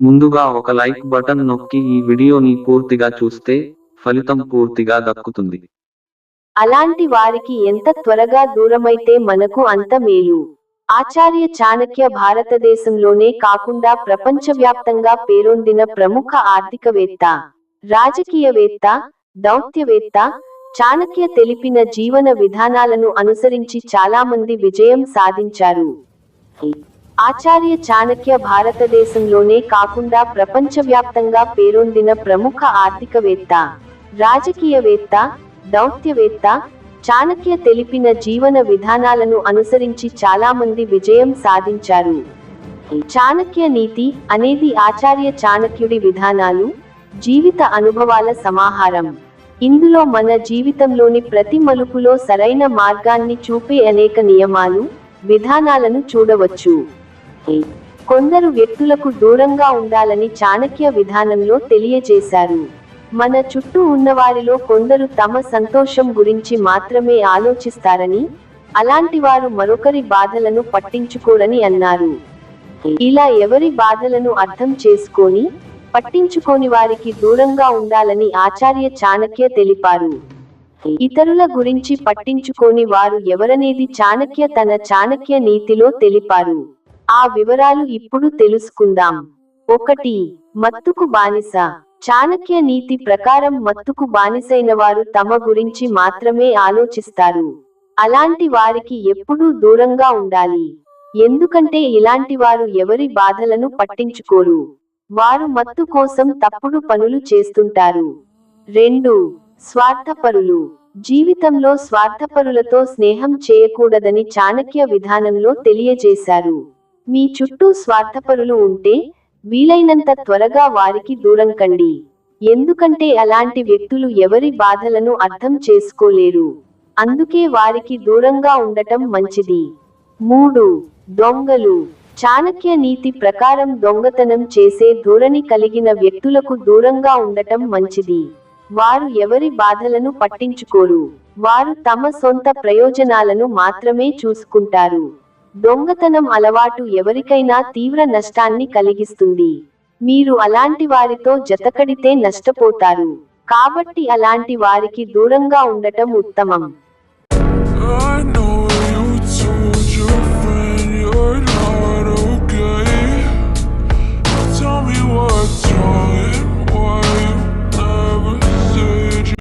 ముందుగా ఒక like button నొక్కి ఈ వీడియోని పూర్తిగా చూస్తే ఫలితం పూర్తిగా దక్కుతుంది. అలాంటి వారికి ఎంత త్వరగా దూరమైతే మనకు అంత మేలు. ఆచార్య చాణక్య భారతదేశంలోనే కాకుండా ప్రపంచవ్యాప్తంగా పేరొందిన ప్రముఖ ఆర్థికవేత్త రాజకీయవేత్త దౌత్యవేత్త చాణక్య తెలిపిన జీవన విధానాలను అనుసరించి చాలా మంది విజయం సాధించారు. ఆచార్య చాణక్య భారతదేశంలోనే కాకుండా ప్రపంచవ్యాప్తంగా పేరొందిన ప్రముఖ ఆర్థికవేత్త రాజకీయవేత్త దౌత్యవేత్త చాణక్య తెలిపిన జీవన విధానాలను అనుసరించి చాలామంది విజయం సాధించారు. చాణక్య నీతి అనేది ఆచార్య చాణక్యుడి విధానాలు జీవిత అనుభవాల సమాహారం. ఇందులో మన జీవితంలోని ప్రతి మలుపులో సరైన మార్గాన్ని చూపే అనేక నియమాలు విధానాలను చూడవచ్చు. కొందరు వ్యక్తులకు దూరంగా ఉండాలని చాణక్య విధానంలో తెలియజేశారు. మన చుట్టూ ఉన్నవారిలో కొందరు తమ సంతోషం గురించి మాత్రమే ఆలోచిస్తారని అలాంటి వారు మరొకరి బాధలను పట్టించుకోరని అన్నారు. ఇలా ఎవరి బాధలను అర్థం చేసుకొని పట్టించుకోని వారికి దూరంగా ఉండాలని ఆచార్య చాణక్య తెలిపారు. ఇతరుల గురించి పట్టించుకోని వారు ఎవరనేది చాణక్య తన చాణక్య నీతిలో తెలిపారు. ఆ వివరాలు ఇప్పుడు తెలుసుకుందాం. ఒకటి మత్తుకు బానిస. చాణక్య నీతి ప్రకారం మత్తుకు బానిసైన వారు తమ గురించి మాత్రమే ఆలోచిస్తారు. అలాంటి వారికి ఎప్పుడూ దూరంగా ఉండాలి. ఎందుకంటే ఇలాంటి వారు ఎవరి బాధలను పట్టించుకోరు. వారు మత్తు కోసం తప్పుడు పనులు చేస్తుంటారు. రెండు స్వార్థపరులు. జీవితంలో స్వార్థపరులతో స్నేహం చేయకూడదని చాణక్య విధానంలో తెలియజేశారు. మీ చుట్టూ స్వార్థపరులు ఉంటే వీలైనంత త్వరగా వారికి దూరం కండి. ఎందుకంటే అలాంటి వ్యక్తులు ఎవరి బాధలను అర్థం చేసుకోలేరు. అందుకే వారికి దూరంగా ఉండటం మంచిది. మూడు దొంగలు. చాణక్య నీతి ప్రకారం దొంగతనం చేసే ధోరణి కలిగిన వ్యక్తులకు దూరంగా ఉండటం మంచిది. వారు ఎవరి బాధలను పట్టించుకోరు. వారు తమ సొంత ప్రయోజనాలను మాత్రమే చూసుకుంటారు. దొంగతనం అలవాటు ఎవరికైనా తీవ్ర నష్టాన్ని కలిగిస్తుంది. మీరు అలాంటి వారితో జతకడితే నష్టపోతారు. కాబట్టి అలాంటి వారికి దూరంగా ఉండటం ఉత్తమం. Oh,